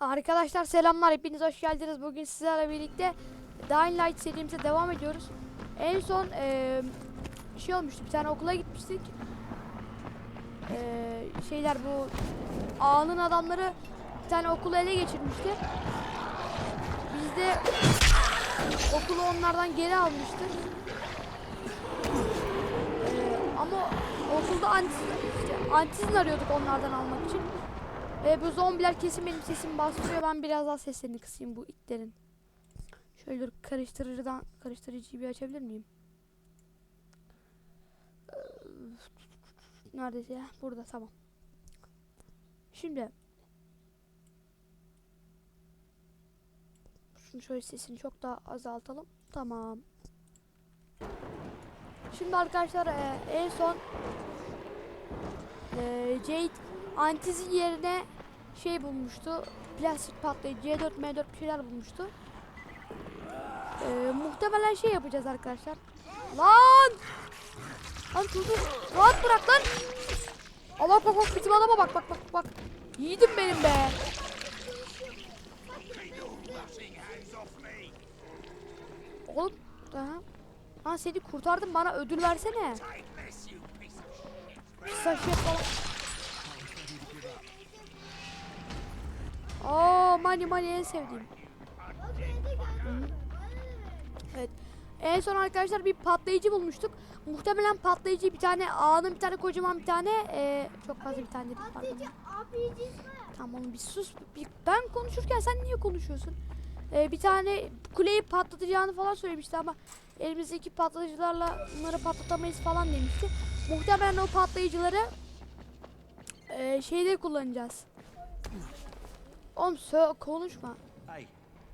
Arkadaşlar selamlar hepiniz hoş geldiniz. Bugün sizlerle birlikte Dying Light serimize devam ediyoruz. En son eee, şey olmuştu bir tane okula gitmiştik. Eee, şeyler bu ağanın adamları bir tane okulu ele geçirmişti. Biz de okulu onlardan geri almıştık. Eee, ama okulda antizin, işte antizin arıyorduk onlardan almak için. Ve bu zombiler kesin benim sesimi bastırıyor. Ben biraz daha seslerini kısayım bu itlerin. Şöyle karıştırıcıdan karıştırıcıyı bir açabilir miyim? Ee, Neredeyse ya? Burada tamam. Şimdi şunu şöyle sesini çok daha azaltalım. Tamam. Şimdi arkadaşlar e, en son e, Jade Antizin yerine şey bulmuştu. Plastik patlayıcı C4 M4 bir şeyler bulmuştu. Ee, muhtemelen şey yapacağız arkadaşlar. Lan! Lan dur. Rahat bırak lan. Allah bak bak bizim adama bak bak bak bak. Yiğidim benim be. Oğlum. Aha. Lan seni kurtardım bana ödül versene. Saçı falan. Oo money money en sevdiğim. Evet. En son arkadaşlar bir patlayıcı bulmuştuk. Muhtemelen patlayıcı bir tane ağanın bir tane kocaman bir tane eee, çok fazla bir tane dedim pardon. Tamam oğlum bir sus. Bir, ben konuşurken sen niye konuşuyorsun? Eee, bir tane kuleyi patlatacağını falan söylemişti ama elimizdeki patlayıcılarla bunları patlatamayız falan demişti. Muhtemelen o patlayıcıları eee, şeyde kullanacağız. Oğlum sö- konuşma. Hey,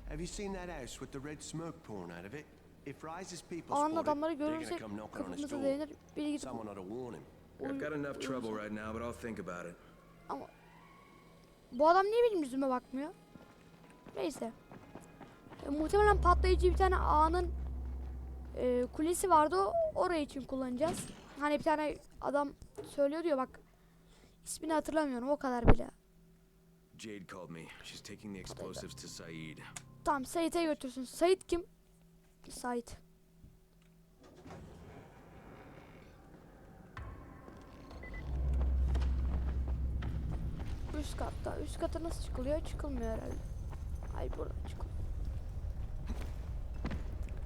have you seen that house with the red smoke pouring out of it? If Rise's people Ağanın spot it, adamları they're gonna görürse come knocking on his kapımıza door. dayanır. Biri gidip Someone ought to warn him. I've got enough trouble right now, but I'll think about it. ama bu adam niye benim yüzüme bakmıyor? Neyse. E, muhtemelen patlayıcı bir tane ağanın e, kulesi vardı. O, oraya için kullanacağız. Hani bir tane adam söylüyor diyor bak. İsmini hatırlamıyorum o kadar bile. Jade called me. She's taking the explosives to Saeed. Tamam Sait'e götürsün. Sait kim? Sait. Üst katta. Üst kata nasıl çıkılıyor? Çıkılmıyor herhalde. Ay buradan çıkılıyor.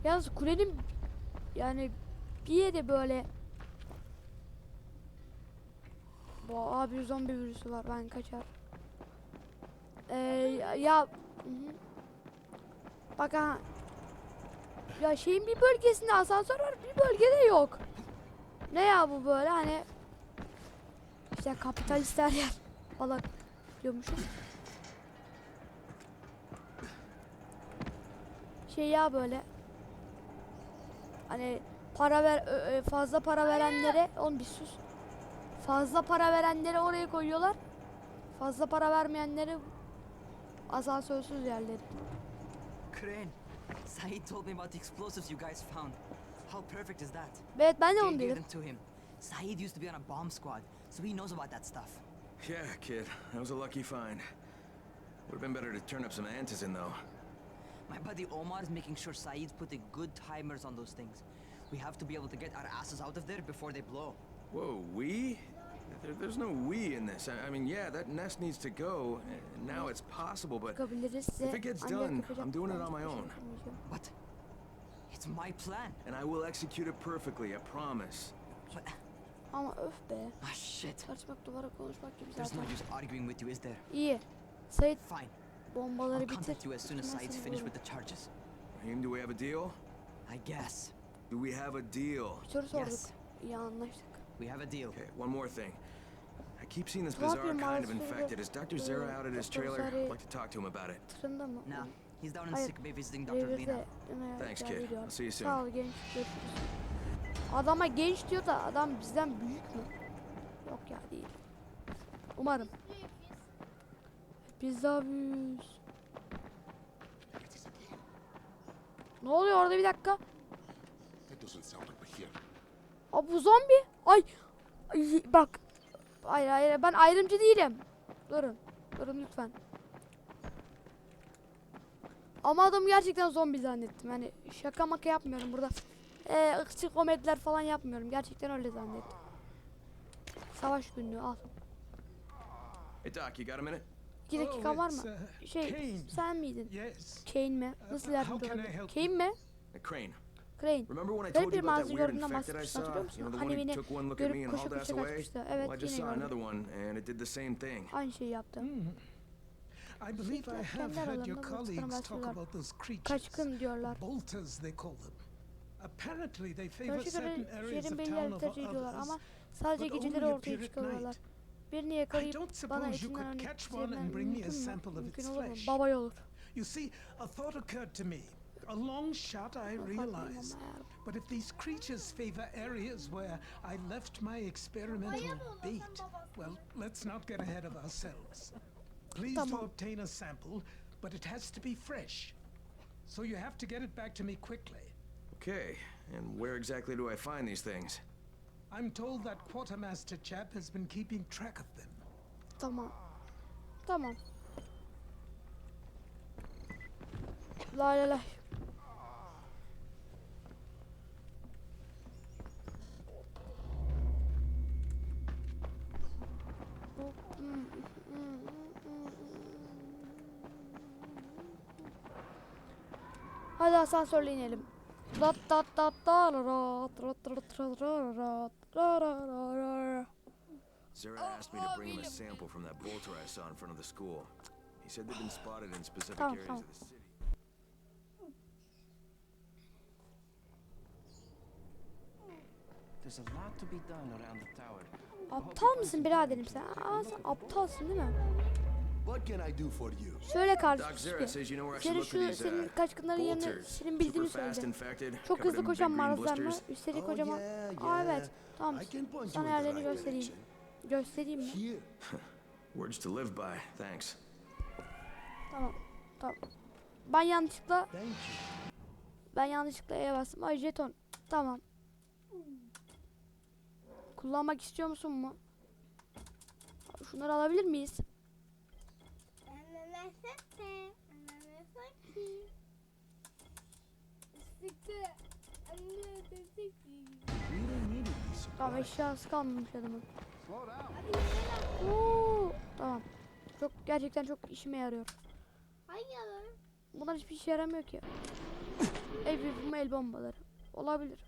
Yalnız kulenin yani bir yere böyle bu abi zombi virüsü var ben kaçar. Ee, ya. Bak ha. Ya şeyin bir bölgesinde asansör var, bir bölgede yok. Ne ya bu böyle hani işte kapitalistler yer falan diyormuşum. Şey ya böyle hani para ver fazla para verenlere on bir sus. Fazla para verenleri oraya koyuyorlar. Fazla para vermeyenleri asansörsüz yerleri. Crane, Saeed told me about the explosives you guys found. How perfect is that? Evet ben de Jay onu gave dedim. them to him. Saeed used to be on a bomb squad, so he knows about that stuff. Yeah, kid. That was a lucky find. Would have been better to turn up some antizin, though. My buddy Omar is making sure Saeed's putting good timers on those things. We have to be able to get our asses out of there before they blow. Whoa, we? There, there's no we in this. I, I mean, yeah, that nest needs to go. Now it's possible, but If it gets done, I'm doing it on my own. yapamayacağım. But it's my plan. and I will execute it perfectly. I promise. But Ama öf be. ah shit. Tartışmak duvara konuşmak gibi There's no use arguing with you, is there? İyi. Sait Fine. bombaları I'll bitir. contact you as soon as Ben Saeed's finished with the charges. Aim, do we have a deal? I guess. Do we have a deal? Bir soru sorduk. Yes. İyi anlaştık. We have a deal. Okay, one more thing. I keep seeing this bizarre kind of infected. Is Dr. Zera out at his trailer? I'd like to talk to him about it. Nah, he's down in sick bay visiting Dr. Lena. Thanks, kid. I'll see you soon. Sağ ol genç. Görüşürüz. Adama genç diyor da adam bizden büyük mü? Yok ya değil. Umarım. Biz daha büyüğüz. Ne oluyor orada bir dakika? Aa bu zombi. Ay. Ay, bak. Hayır hayır ben ayrımcı değilim. Durun. Durun lütfen. Ama adamı gerçekten zombi zannettim. Hani şaka maka yapmıyorum burada. Ee, ırkçı komediler falan yapmıyorum. Gerçekten öyle zannettim. Savaş günlüğü al. Hey, Doc, you got a minute? İki dakika Oh, var mı? uh, Şey sen miydin? Kane mi? Nasıl Uh, yardımcı can I olabilirim? Kane mi? Crane. Crane. Garip bir manzara gördüğünden bahsetmiştim hatırlıyor musun? Hani beni görüp koşa koşa kaçmıştı. Evet yine gördüm. Aynı şeyi yaptı. Hmm. I believe I have heard your colleagues talk about those creatures. diyorlar. Bolters they call them. Apparently they favor certain areas of town over others. Ama sadece geceleri ortaya çıkıyorlar. Birini yakalayıp bana etinden örnek mümkün mü? Mümkün olur mu? Baba olur. You see, a thought occurred to me. A long shot, I Farkındayım realize. But if these creatures favor areas where I left my experimental bait, well, let's not get ahead of ourselves. Please to obtain a sample, but it has to be fresh. So you have to get it back to me quickly. Okay, and where exactly do I find these things? I'm told that quartermaster chap has been keeping track of them. Tamam. Tamam. Lay lay lay. Hadi asansörle inelim. Dat Zara asked me to bring him a sample from that bolter I saw in front of the school. He said they've been spotted in specific tamam, areas tamam. of the city. There's a lot to be done around the tower. Aptal mısın biraderim sen? Aa sen aptalsın değil mi? Söyle kardeşim. Zera şu senin kaçkınların yerine senin bildiğini söyledi. Çok hızlı koşan marazlarla üstelik kocaman... Aa evet. Tamam. Sana yerlerini göstereyim. Göstereyim mi? Words to live by. Thanks. Tamam. Tamam. Ben yanlışlıkla... Ben yanlışlıkla E'ye bastım. Ay jeton. Tamam. Kullanmak istiyor musun mu? Şunları alabilir miyiz? Tamam eşyası kalmamış adamın. Oo, tamam. Çok gerçekten çok işime yarıyor. Bunlar hiçbir işe yaramıyor ki. El el bombaları. Olabilir.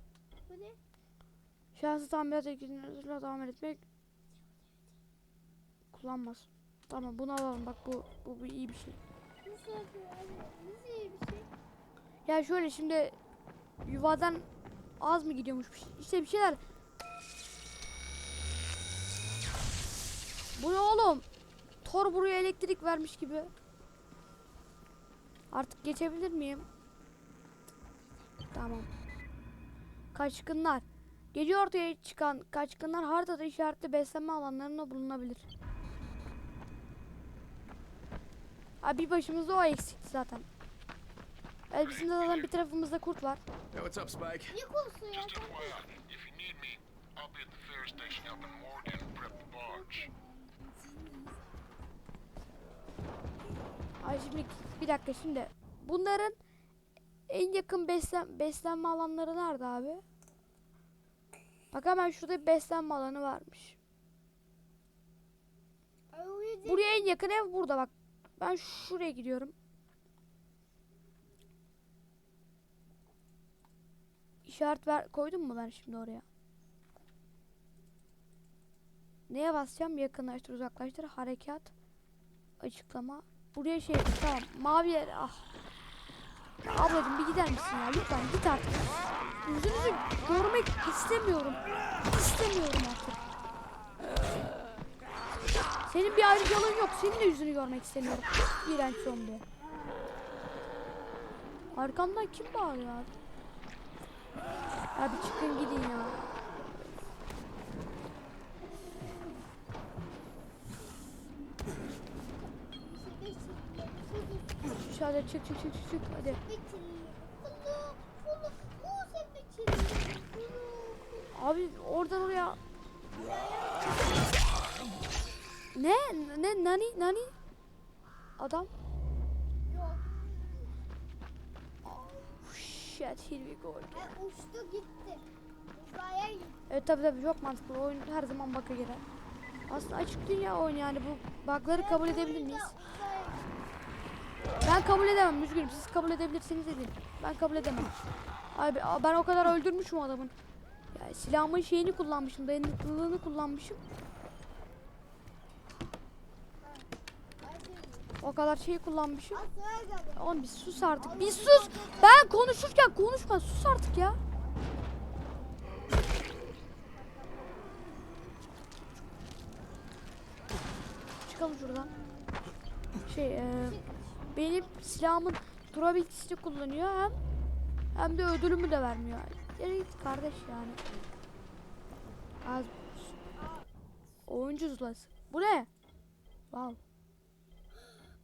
Şahsı tamirat ekibine tamir etmek kullanmaz. Tamam bunu alalım bak bu bu, bu iyi bir şey. Ya şöyle şimdi yuvadan az mı gidiyormuş bir şey- işte bir şeyler. Bu ne oğlum? Thor buraya elektrik vermiş gibi. Artık geçebilir miyim? Tamam. Kaçkınlar. Gece ortaya çıkan kaçkınlar haritada işaretli beslenme alanlarında bulunabilir. Ha bir başımızda o eksikti zaten. Evet bizim de zaten bir tarafımızda kurt var. Hey, what's up, Spike? Just FYI, if you need me, I'll be at the ferry station helping Morgan prep the barge. Ay şimdi bir dakika şimdi. Bunların en yakın beslen beslenme alanları nerede abi? Bak hemen şurada bir beslenme alanı varmış. Buraya en yakın ev burada bak. Ben şuraya gidiyorum. İşaret ver koydum mu ben şimdi oraya? Neye basacağım? Yakınlaştır, uzaklaştır, harekat, açıklama. Buraya şey tamam mavi yer ah. Ya ablacım bir gider misin ya lütfen git artık. Yüzünüzü görmek istemiyorum. İstemiyorum artık. Senin bir ayrıcalığın yok. Senin de yüzünü görmek istemiyorum. İğrenç zombi. Arkamdan kim bağırıyor abi? Ya bir çıkın gidin ya. Çık çık çık çık çık hadi. Abi oradan oraya. Ne? Ne? Nani? Nani? Adam? shit here we go. again. Ha, uçtu gitti. Uzaya gitti. Evet tabi tabi çok mantıklı. Oyun her zaman bug'a girer. Aslında açık dünya oyun yani bu bug'ları kabul edebilir miyiz? Ben kabul edemem üzgünüm. Siz kabul edebilirsiniz edin. Ben kabul edemem. Abi ben o kadar öldürmüşüm adamın. Ya silahımın şeyini kullanmışım, dayanıklılığını kullanmışım. O kadar şeyi kullanmışım. Oğlum bir sus artık. Bir sus. Ben konuşurken konuşma. Sus artık ya. Çıkalım şuradan. Şey, e, benim silahımın durabilitesini kullanıyor hem hem de ödülümü de vermiyor. Yere git kardeş yani. Az oyuncu zulası. Bu ne? Wow.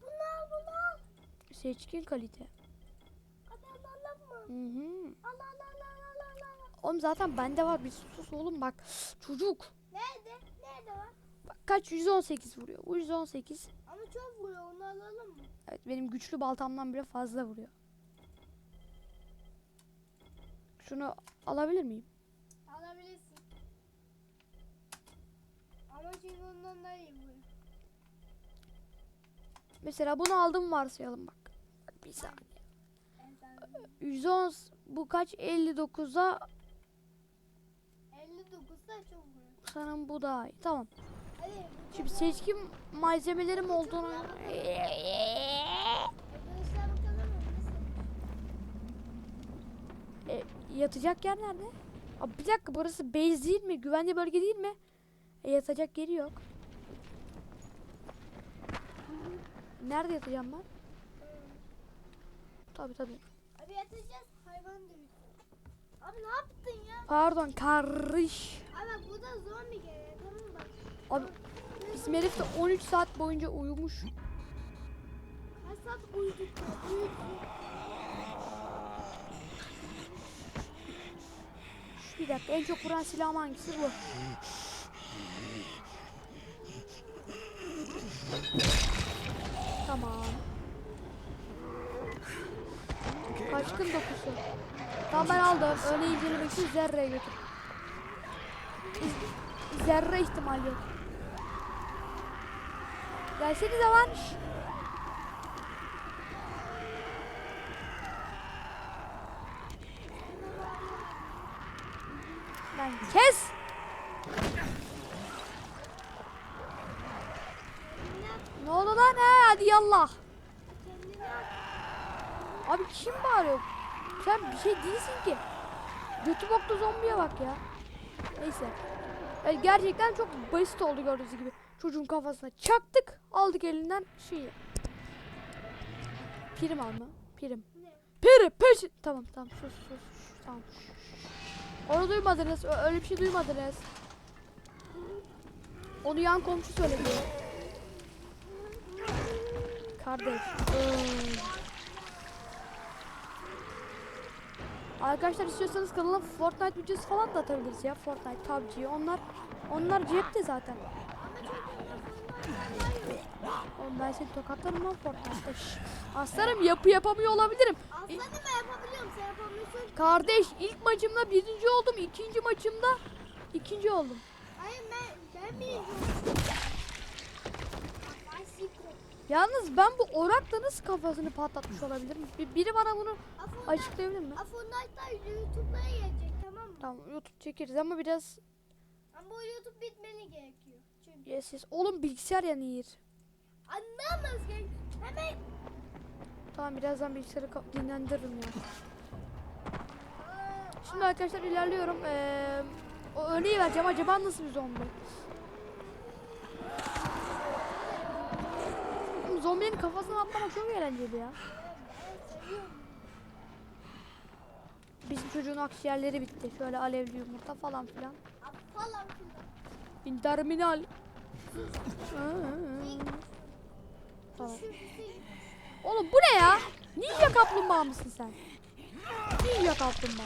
Bunlar bunlar. Seçkin kalite. Hadi alalım mı? Hı hı. Al al al al al al, al. Oğlum zaten bende var bir sus oğlum bak. Çocuk. Nerede? Nerede var? Bak kaç 118 vuruyor. Bu 118. Ama çok vuruyor onu alalım mı? Evet benim güçlü baltamdan bile fazla vuruyor. Şunu alabilir miyim? Alabilirsin. Ama şimdi ondan daha iyi vuruyor. Mesela bunu aldım varsayalım bak. Bir saniye. Ben sana 110 bu kaç 59'a 59 da çok vuruyor. sanırım bu daha iyi. Tamam. Hadi. bu Şimdi seçkin malzemelerim olduğunu Arkadaşlar bakalım mı? E, yatacak yer nerede? Abi bir dakika burası base değil mi? Güvenli bölge değil mi? E, yatacak yeri yok. Nerede yatacağım ben? Tabi tabi. Abi yatacağız hayvan dövüşü. Abi ne yaptın ya? Pardon karış. Abi bak burada zombi geliyor tamam bak. Abi bizim herif de 13 saat boyunca uyumuş. Kaç saat uyuduk? Uyuduk. Bir dakika en çok vuran silahım hangisi bu? Tamam. Kaçkın dokusu. Tamam ben aldım. Öyle incelemek için zerreye götür. Zerre ihtimali yok. Gelsenize lan. Kes. Ne oldu lan he hadi yallah. Abi kim bağırıyor? Sen bir şey değilsin ki. Götü boklu zombiye bak ya. Neyse. Yani gerçekten çok basit oldu gördüğünüz gibi. Çocuğun kafasına çaktık. Aldık elinden şeyi. Prim alma. Prim. Piri peş. Tamam tamam sus sus. sus. Tamam. Onu duymadınız. Öyle bir şey duymadınız. Onu yan komşu söyledi. Kardeş. Arkadaşlar istiyorsanız kanala Fortnite videosu falan da atabiliriz ya. Fortnite, PUBG. Onlar onlar cepte zaten. Oğlum ben seni tokatlarım lan Fortnite'da. Aslanım yapı yapamıyor olabilirim. Aslanım yapamıyorsun. Kardeş ilk maçımda birinci oldum. ikinci maçımda ikinci oldum. Hayır ben ben birinci oldum. Yalnız ben bu orakla nasıl kafasını patlatmış olabilirim? Bir- Biri bana bunu Afon- açıklayabilir mi? Fortnite'da YouTube'lara gelecek tamam mı? Tamam YouTube çekeriz ama biraz Ama bu YouTube bitmeli gerekiyor. Çünkü yes, yes. Oğlum bilgisayar yanıyor. anlamaz ki. Hemen Tamam birazdan bilgisayarı dinlendiririm ya. Şimdi arkadaşlar ilerliyorum. Ee, o vereceğim. Acaba nasıl bir zombi? Zombinin kafasına atlamak çok eğlenceli ya. Bizim çocuğun akciğerleri bitti. Şöyle alevli yumurta falan filan. falan filan. In terminal. Tamam. Şu şey- Oğlum bu ne ya? Ninja kaplumbağa mısın sen? Ninja kaplumbağa.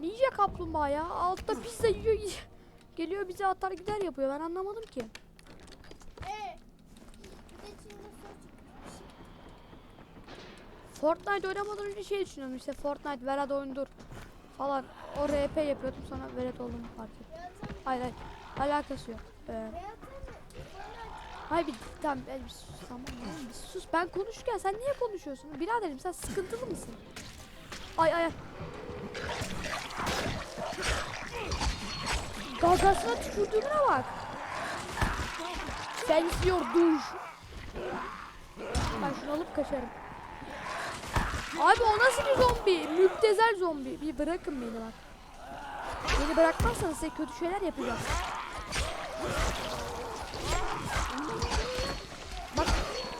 Ninja kaplumbağa ya. Altta pizza yiyor. Geliyor bize atar gider yapıyor. Ben anlamadım ki. Ee, bir. Fortnite oynamadan önce şey düşünüyorum işte Fortnite Verat oyundur falan. O RP yapıyordum sonra Verat olduğumu fark ettim. Hayır hayır alakası yok. Ee, hayır bir tamam ben bir sus tamam bir sus ben konuşurken sen niye konuşuyorsun? Biraderim sen sıkıntılı mısın? Ay ay Gagasına tükürdüğüne bak. Sensiyor duş. Ben şunu alıp kaçarım. Abi o nasıl bir zombi? Müptezel zombi. Bir bırakın beni bak. Beni bırakmazsanız size kötü şeyler yapacağım. Bak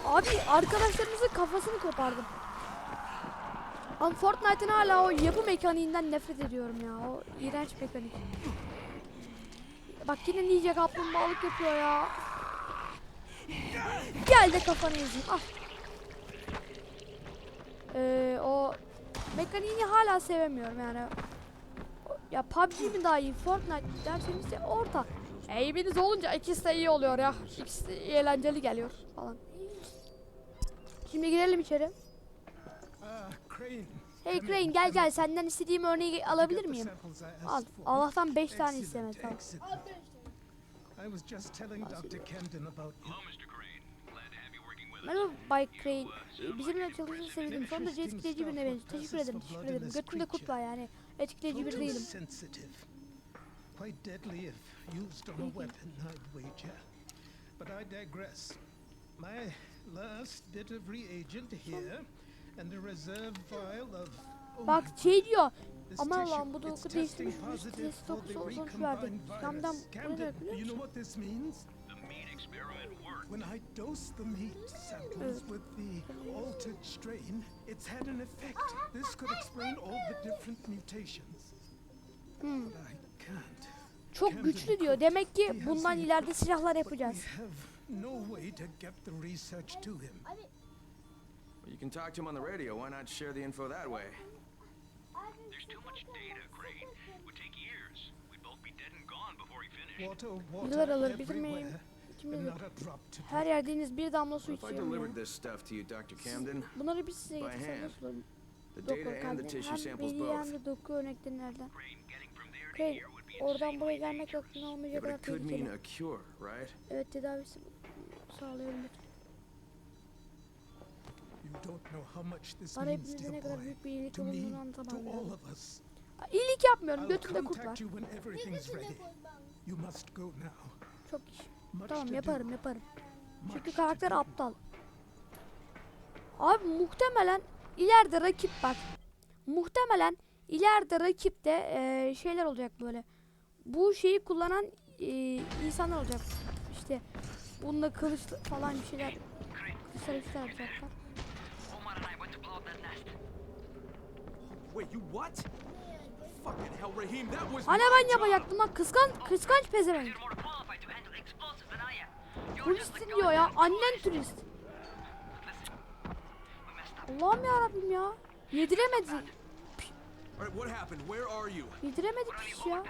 abi arkadaşlarımızın kafasını kopardım. Ama Fortnite'ın hala o yapı mekaniğinden nefret ediyorum ya. O iğrenç mekanik. Bak yine ninja kaplumbağalık yapıyor ya. Gel de kafanı ezeyim. Al. Ee, o mekaniğini hala sevemiyorum yani. Ya PUBG mi daha iyi, Fortnite mi derseniz de orta. Eğiminiz olunca ikisi de iyi oluyor ya. İkisi de eğlenceli geliyor falan. Şimdi girelim içeri. Ah, Crane. Hey Crane gel gel senden istediğim örneği alabilir miyim? asked Al. Allah'tan 5 tane istemez tamam. I was just telling Dr. Camden about you. Merhaba Bay Crane. Ee, Bizimle çalışırsa sevinirim. Son derece etkileyici birine benziyor. Teşekkür ederim, teşekkür ederim. Götümde kurt var yani. Etkileyici bir değilim. Quite deadly if used on a weapon, I'd wager. But I digress. My last bit of reagent here, Bak şey diyor. Aman Allah'ım bu da it's oku değiştirmiş. for dokusu the sonuç verdi. recombined Camden virus. bu ne Camden, demek biliyor you know musun? what this means? When I dose the meat samples with the altered strain, it's had an effect. This could explain all the different mutations. Hmm. But I can't. Çok güçlü diyor. Demek ki bundan ileride silahlar But yapacağız. we have no way to get the research to him. Well, you can talk to him on the radio. Why not share the info that way? There's too much data, Crane. It would take years. We'd both be dead and gone before he finished. Water, Yıllar water alır bitirmeyin. everywhere, Kim bilir? not a drop to Her yerdeğiniz bir damla su What if I içiyorum ya. delivered this stuff to you, Dr. Camden? Bunları biz size By getirsek hand. nasıl olur? The Doktor data and the kalbin tissue hem samples bilgi both. hem de doku örnekleri nereden? Crane, getting from there to Crane, here would be oradan insanely buraya gelmek dangerous. aklına Yeah, olmayacak but kadar it could mean tehlikeli. a cure, right? Evet tedavisi sağlayabilir. You don't know how much this Bana hepinize ne kadar büyük bir iyilik To me, olduğunu to anlatamam. all yani. of us. İyilik yapmıyorum. I'll Götümde kurt var. contact you when everything's ready. You must go now. Çok iş. Tamam yaparım yaparım. Çünkü karakter aptal. Abi muhtemelen ileride rakip bak. Muhtemelen ileride rakipte eee, şeyler olacak böyle. Bu şeyi kullanan eee, insanlar olacak. İşte bununla kılıç falan bir şeyler. Kılıçlar bir şeyler yapacaklar. Omar and I went to blow up that nest. Wait, you what? Fucking hell, Raheem, that was ben yapacaktım lan kıskan kıskanç pezevenk. Turistin diyor ya annen turist. Allah'ım ya Rabbim ya. Yediremedi. All right, what happened? Where are you? Yediremedi the ya.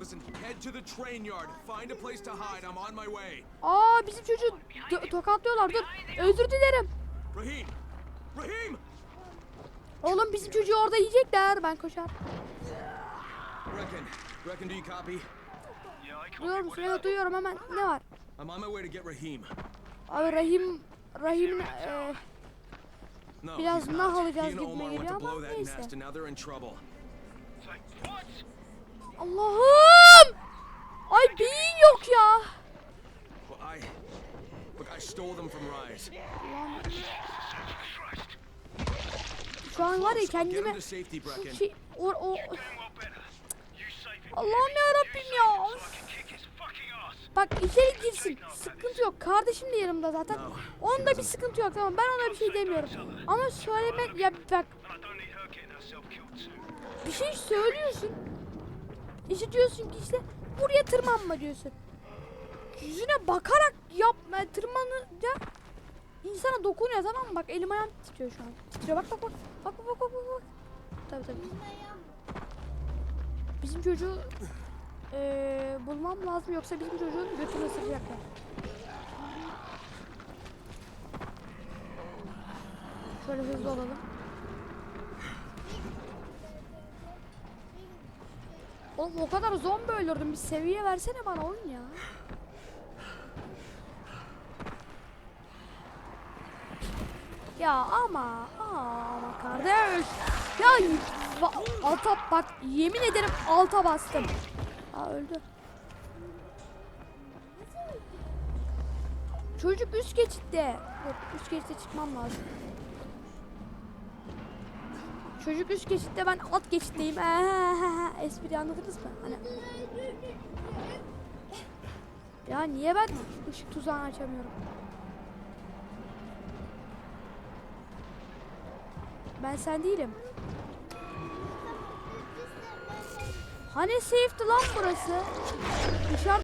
Listen, head to the train yard. Find a place to hide. I'm on my way. Aa bizim çocuğu tokatlıyorlar dur. Özür dilerim. Raheem! Raheem! Oğlum bizim çocuğu orada yiyecekler. Ben koşar. Reckon. Reckon, do you copy? Duyuyor musun? Evet duyuyorum hemen. Ne var? I'm on my way to get Raheem. Abi Rahim Rahim'in eee, No, Biraz nah alacağız went geliyor ama neyse. Allah'ım! Ay beyin yok ya. Well, I... Look, I stole them from Rise. Christ. Şu an var ya kendime Brecken. şey o, o. Allah'ım ya Rabbim ya. Bak içeri girsin. Sıkıntı yok. Kardeşim de yanımda zaten. Onda bir sıkıntı yok tamam. Ben ona bir şey demiyorum. Ama söyleme ya bak bir şey söylüyorsun. İşte diyorsun ki işte buraya tırmanma diyorsun. Yüzüne bakarak yapma tırmanınca insana dokunuyor tamam mı? Bak elim ayağım titriyor şu an. Titriyor bak bak bak. Bak bak bak bak bak. Tabii tabii. Bizim çocuğu eee bulmam lazım yoksa bizim çocuğun götünü ısıracaklar. Şöyle hızlı olalım. Oğlum o kadar zombi öldürdüm. Bir seviye versene bana oyun ya. Ya ama ama kardeş. Ya alta bak yemin ederim alta bastım. Aa öldü. Çocuk üst geçitte. Dur üst geçitte çıkmam lazım. Çocuk üst geçitte ben alt geçitteyim. Eee, Espri anladınız mı? Hani... Ya niye ben ışık tuzağını açamıyorum? Ben sen değilim. Hani safe'ti lan burası? Dışarı